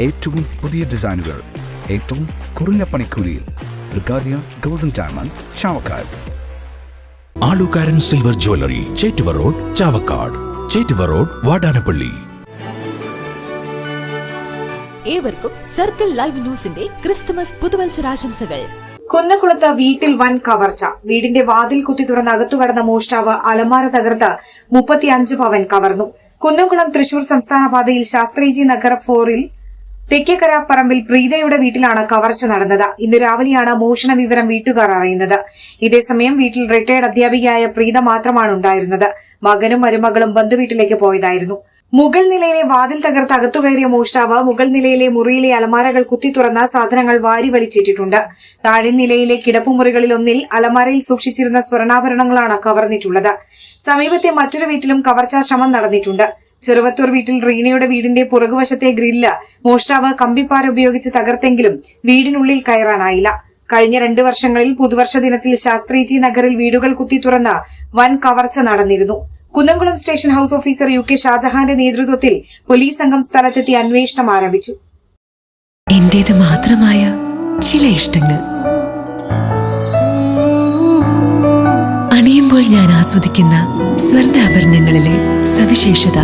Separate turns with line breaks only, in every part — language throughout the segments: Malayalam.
ഏറ്റവും പുതിയ ഡിസൈനുകൾ ഏറ്റവും കുറഞ്ഞ പണിക്കൂലിയിൽ ബ്രിഗാദിയ golden diamond Chavakkad.
Alukkaran silver jewellery Chettuva road Chavakkad. Chettuva road Vadanappally.
ഏവർക്കും സർക്കിൾ ലൈവ് ന്യൂസിന്റെ ക്രിസ്തുമസ് പുതുവത്സരാശംസകൾ.
കുന്നക്കുളത്ത് വീട്ടിൽ വൻ കവർച്ച. വീടിന്റെ വാതിൽ കുത്തി തുറന്ന് അകത്തു കടന്ന മോഷ്ടാവ് അലമാര തകർത്ത് മുപ്പത്തിയഞ്ച് പവൻ കവർന്നു. കുന്നംകുളം തൃശൂർ സംസ്ഥാന പാതയിൽ ശാസ്ത്രീജി നഗർ ഫോറിൽ തെക്കേക്കര പറമ്പിൽ പ്രീതയുടെ വീട്ടിലാണ് കവർച്ച നടന്നത്. ഇന്ന് രാവിലെയാണ് മോഷണ വിവരം വീട്ടുകാർ അറിയുന്നത്. ഇതേസമയം വീട്ടിൽ റിട്ടയർഡ് അധ്യാപികയായ പ്രീത മാത്രമാണ് ഉണ്ടായിരുന്നത്. മകനും മരുമകളും ബന്ധുവീട്ടിലേക്ക് പോയതായിരുന്നു. മുകൾ നിലയിലെ വാതിൽ തകർത്ത് അകത്തു കയറിയ മോഷ്ടാവ് മുകൾ നിലയിലെ മുറിയിലെ അലമാരകൾ കുത്തി തുറന്ന സാധനങ്ങൾ വാരി വലിച്ചിട്ടിട്ടുണ്ട്. താഴെ നിലയിലെ കിടപ്പുമുറികളിൽ ഒന്നിൽ അലമാരയിൽ സൂക്ഷിച്ചിരുന്ന സ്വർണാഭരണങ്ങളാണ് കവർന്നിട്ടുള്ളത്. സമീപത്തെ മറ്റൊരു വീട്ടിലും കവർച്ചാ ശ്രമം നടന്നിട്ടുണ്ട്. ചെറുവത്തൂർ വീട്ടിൽ റീനയുടെ വീടിന്റെ പുറകുവശത്തെ ഗ്രില്ല് മോഷ്ടാവ് കമ്പിപ്പാര ഉപയോഗിച്ച് തകർത്തെങ്കിലും വീടിനുള്ളിൽ കയറാനായില്ല. കഴിഞ്ഞ രണ്ട് വർഷങ്ങളിൽ പുതുവർഷ ദിനത്തിൽ ശാസ്ത്രീജി നഗറിൽ വീടുകൾ കുത്തി തുറന്ന് വൻ കവർച്ച നടന്നിരുന്നു. Kunnamkulam station house officer U K ഷാജഹാന്റെ നേതൃത്വത്തിൽ പോലീസ് സംഘം സ്ഥലത്തെത്തി അന്വേഷണം ആരംഭിച്ചു.
എന്റേത് മാത്രമായ ചില ഇഷ്ടങ്ങൾ. അണിയുമ്പോൾ ഞാൻ ആസ്വദിക്കുന്ന സ്വർണാഭരണങ്ങളിലെ സവിശേഷത.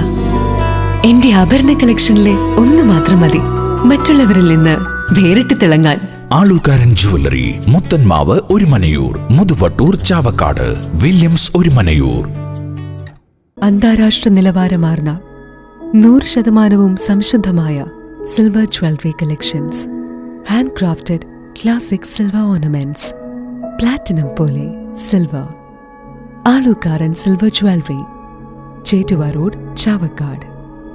എന്റെ ആഭരണ കളക്ഷനിലെ ഒന്ന് മാത്രം മതി. മറ്റുള്ളവരിൽ നിന്ന് വേറിട്ട് തിളങ്ങാൻ.
Alukkaran jewellery Muthanmavu Muthanmavu Orumanayur Muthuvattoor Chavakkad Williams Orumanayur.
അന്താരാഷ്ട്ര നിലവാരമാർന്ന നൂറ് ശതമാനവും സംശുദ്ധമായ silver jewellery collections handcrafted classic silver ornaments platinum പോലെ silver Alukkaran silver jewellery Chettuva road Chavakkad.